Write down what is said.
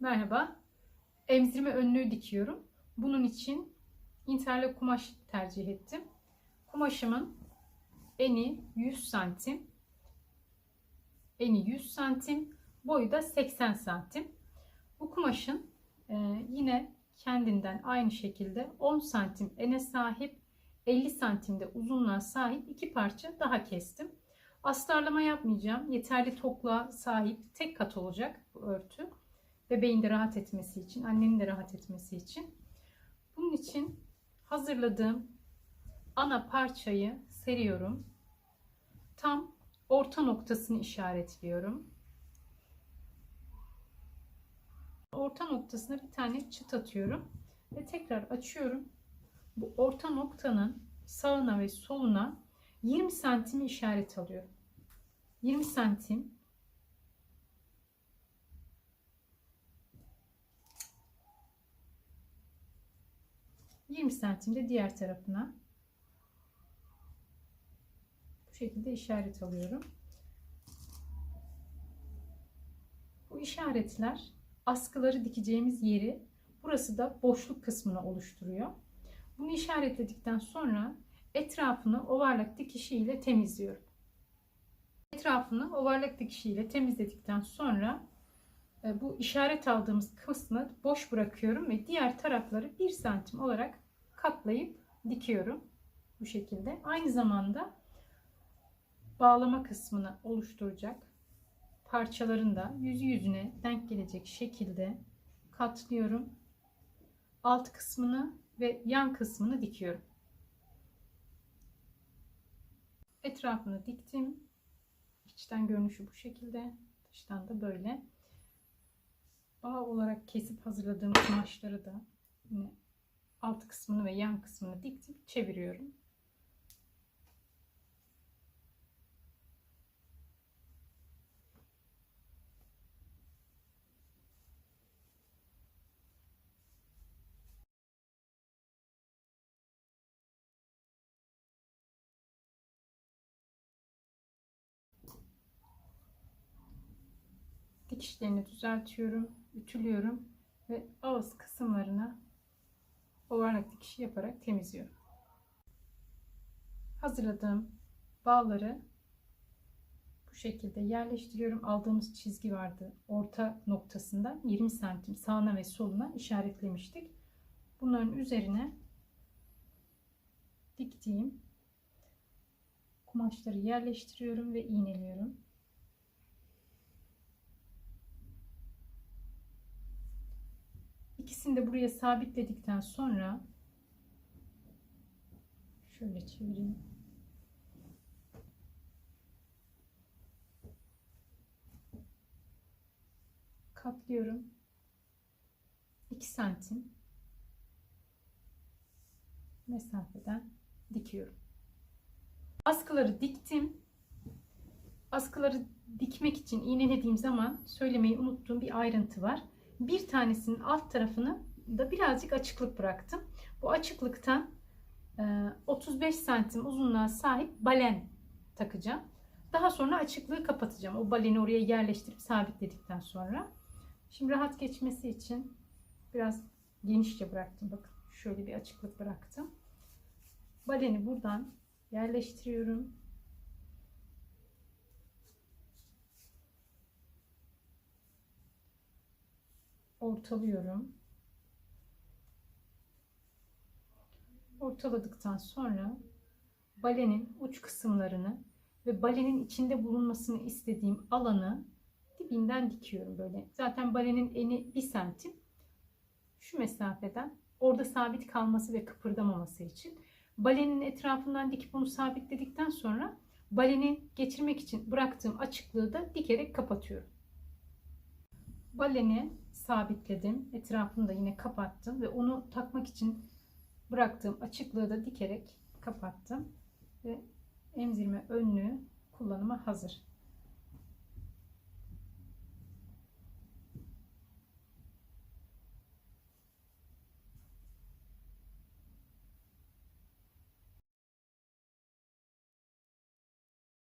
Merhaba. Emzirme önlüğü dikiyorum. Bunun için interlok kumaş tercih ettim. Kumaşımın eni 100 santim. Eni 100 santim. Boyu da 80 santim. Bu kumaşın e, yine kendinden aynı şekilde 10 santim ene sahip 50 santimde uzunluğa sahip iki parça daha kestim. Astarlama yapmayacağım. Yeterli tokluğa sahip tek kat olacak bu örtü. Bebeğin de rahat etmesi için, annenin de rahat etmesi için. Bunun için hazırladığım ana parçayı seriyorum. Tam orta noktasını işaretliyorum. Orta noktasına bir tane çıt atıyorum ve tekrar açıyorum. Bu orta noktanın sağına ve soluna 20 santimi işaret alıyorum. 20 santim 20 santimde diğer tarafına bu şekilde işaret alıyorum. Bu işaretler askıları dikeceğimiz yeri burası da boşluk kısmını oluşturuyor. Bunu işaretledikten sonra etrafını ovarlak dikişiyle temizliyorum. Etrafını ovarlak dikişiyle temizledikten sonra bu işaret aldığımız kısmı boş bırakıyorum ve diğer tarafları 1 santim olarak katlayıp dikiyorum. Bu şekilde. Aynı zamanda bağlama kısmını oluşturacak parçaların da yüzü yüzüne denk gelecek şekilde katlıyorum. Alt kısmını ve yan kısmını dikiyorum. Etrafını diktim. İçten görünüşü bu şekilde. Dıştan da böyle. Bağ olarak kesip hazırladığım kumaşları da yine alt kısmını ve yan kısmını diktim. Çeviriyorum. Dikişlerini düzeltiyorum, ütülüyorum ve ağız kısımlarına ovarlak dikişi yaparak temizliyorum. Hazırladığım bağları bu şekilde yerleştiriyorum. Aldığımız çizgi vardı. Orta noktasından 20 santim sağına ve soluna işaretlemiştik. Bunların üzerine diktiğim kumaşları yerleştiriyorum ve iğneliyorum. İkisini de buraya sabitledikten sonra şöyle çevireyim. Katlıyorum. 2 santim mesafeden dikiyorum. Askıları diktim. Askıları dikmek için iğnelediğim zaman söylemeyi unuttuğum bir ayrıntı var bir tanesinin alt tarafını da birazcık açıklık bıraktım. Bu açıklıktan 35 e, santim uzunluğa sahip balen takacağım. Daha sonra açıklığı kapatacağım. O baleni oraya yerleştirip sabitledikten sonra. Şimdi rahat geçmesi için biraz genişçe bıraktım. Bakın şöyle bir açıklık bıraktım. Baleni buradan yerleştiriyorum. Ortalıyorum. Ortaladıktan sonra balenin uç kısımlarını ve balenin içinde bulunmasını istediğim alanı dibinden dikiyorum böyle. Zaten balenin eni 1 santim. Şu mesafeden orada sabit kalması ve kıpırdamaması için balenin etrafından dikip onu sabitledikten sonra baleni geçirmek için bıraktığım açıklığı da dikerek kapatıyorum. Baleni sabitledim. Etrafını da yine kapattım ve onu takmak için bıraktığım açıklığı da dikerek kapattım ve emzirme önlüğü kullanıma hazır.